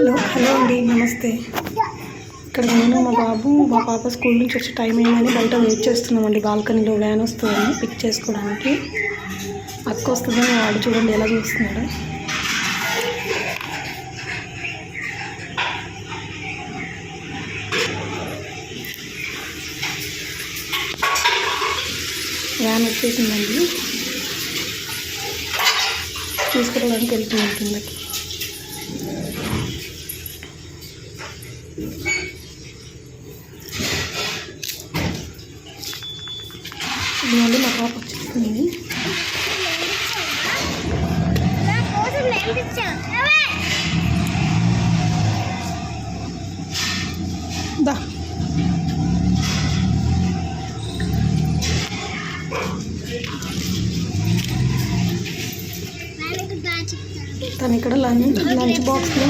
Hello hello అండి నమస్తే. ఇక్కడ నేను మా బాబు మా పాప స్కూల్ నుంచి వచ్చే టైం అయిందని బయట వెయిట్ చేస్తున్నామండి. బాల్కనీలో వ్యాన్ వస్తుందని పిక్ చేసుకోవడానికి. అక్క వస్తుందని వాడు చూడండి ఎలా చూస్తున్నాడు. వ్యాన్ వచ్చేసిందండి. తీసుకురావడానికి వెళ్తున్నాం కిందకి. ఇదిగోండి మా పాప దా. తను ఇక్కడ లంచ్ లంచ్ బాక్స్లో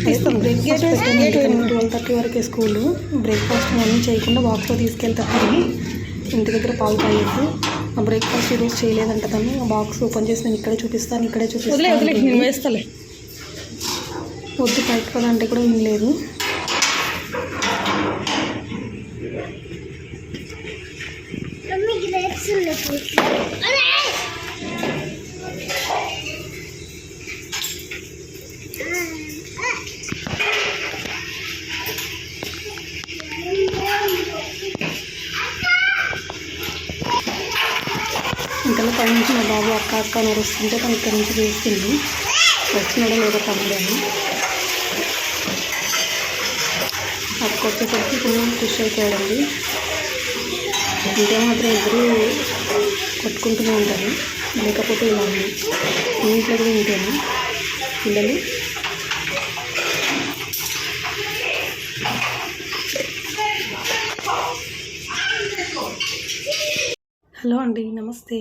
బ్రేక్ఫాస్ట్ ట్వెల్వ్ థర్టీ వరకే స్కూల్ బ్రేక్ఫాస్ట్ అన్నీ చేయకుండా బాక్స్లో తీసుకెళ్తాను ఇంటి దగ్గర పాలు తాగేసి ఆ బ్రేక్ఫాస్ట్ ఈరోజు చేయలేదంట తను. ఆ బాక్స్ ఓపెన్ చేసి నేను ఇక్కడే చూపిస్తాను ఇక్కడే చూపిస్తాను వేస్తలే. వద్దు బయట కదా అంటే కూడా వినలేదు. అరే నుంచి మా బాబు అక్క అక్క నడుస్తుంటే తను ఇక్కడ నుంచి చూస్తుంది వచ్చినాడో లేదో తమ్ముడు అక్క వచ్చేసరికి కొంచెం ఖుషి అయిపోయాడండి. ఇంటే మాత్రం ఇద్దరు కొట్టుకుంటూనే ఉంటారు లేకపోతే ఇలా ఉంది. మీ ఇంట్లో కూడా ఉంటాను పిల్లలు? హలో అండి నమస్తే.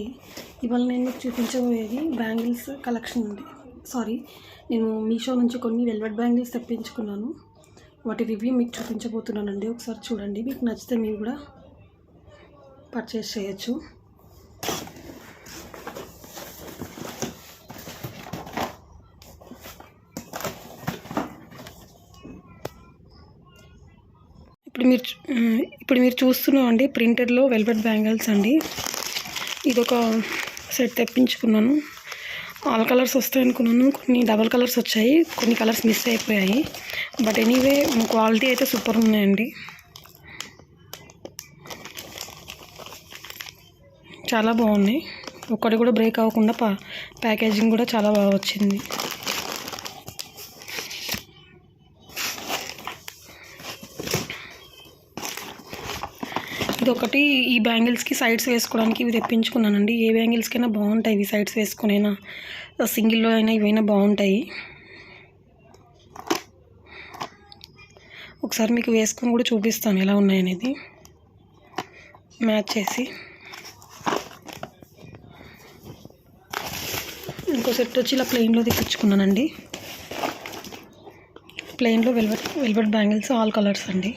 ఇవాళ నేను మీకు చూపించబోయేది బ్యాంగిల్స్ కలెక్షన్ అండి. సారీ నేను మీషో నుంచి కొన్ని వెల్వెట్ బ్యాంగిల్స్ తెప్పించుకున్నాను. వాటి రివ్యూ మీకు చూపించబోతున్నానండి. ఒకసారి చూడండి. మీకు నచ్చితే మీరు కూడా పర్చేస్ చేయొచ్చు. ఇప్పుడు మీరు చూ- ఇప్పుడు మీరు చూస్తున్నామండి ప్రింటెడ్లో వెల్వెట్ బ్యాంగిల్స్ అండి. ఇదొక సెట్ తెప్పించుకున్నాను. ఆల్ కలర్స్ వస్తాయి అనుకున్నాను. కొన్ని డబల్ కలర్స్ వచ్చాయి. కొన్ని కలర్స్ మిస్ అయిపోయాయి. బట్ ఎనీవే క్వాలిటీ అయితే సూపర్ ఉన్నాయండి. చాలా బాగున్నాయి. ఒక్కటి కూడా బ్రేక్ అవ్వకుండా పా ప్యాకేజింగ్ కూడా చాలా బాగా వచ్చింది. ఇది ఒకటి ఈ బ్యాంగిల్స్కి సైడ్స్ వేసుకోవడానికి ఇవి తెప్పించుకున్నానండి. ఏ బ్యాంగిల్స్కైనా బాగుంటాయి ఇవి సైడ్స్ వేసుకునైనా? సింగిల్లో అయినా ఇవైనా బాగుంటాయి. ఒకసారి మీకు వేసుకొని కూడా చూపిస్తాను ఎలా ఉన్నాయనేది మ్యాచ్ చేసి. ఇంకో సెట్ వచ్చి ఇలా ప్లెయిన్లో తెప్పించుకున్నానండి. ప్లెయిన్లో velvet velvet bangles all colours అండి.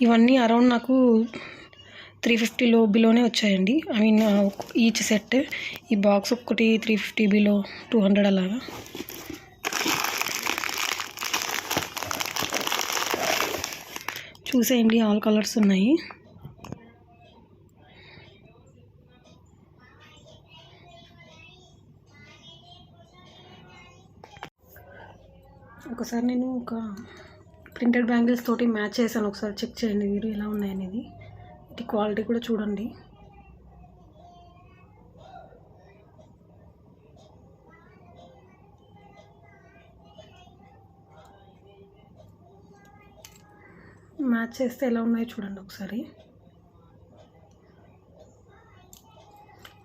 ఇవన్నీ అరౌండ్ నాకు త్రీ ఫిఫ్టీలో బిలోనే వచ్చాయండి. ఐ మీన్ ఈచ్ సెట్ ఈ బాక్స్ ఒక్కటి three fifty below two hundred అలాగా. చూసేయండి ఆల్ కలర్స్ ఉన్నాయి. ఒకసారి నేను ఒక ప్రింటెడ్ బ్యాంగిల్స్ తోటి మ్యాచ్ చేశాను. ఒకసారి చెక్ చేయండి మీరు ఎలా ఉన్నాయనేది ఇది క్వాలిటీ కూడా చూడండి. మ్యాచ్ చేస్తే ఎలా ఉన్నాయో చూడండి ఒకసారి.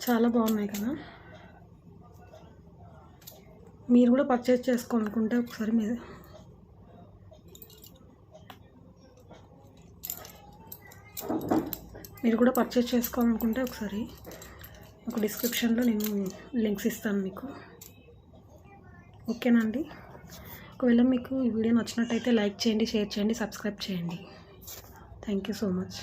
చాలా బాగున్నాయి కదా. మీరు కూడా పర్చేస్ చేసుకోవాలనుకుంటే ఒకసారి మీరు మీరు కూడా పర్చేస్ చేసుకోవాలనుకుంటే ఒకసారి ఒక డిస్క్రిప్షన్లో నేను లింక్స్ ఇస్తాను మీకు. ఓకేనా అండి? ఒకవేళ మీకు ఈ వీడియో నచ్చినట్టయితే లైక్ చేయండి షేర్ చేయండి సబ్స్క్రైబ్ చేయండి. Thank you so much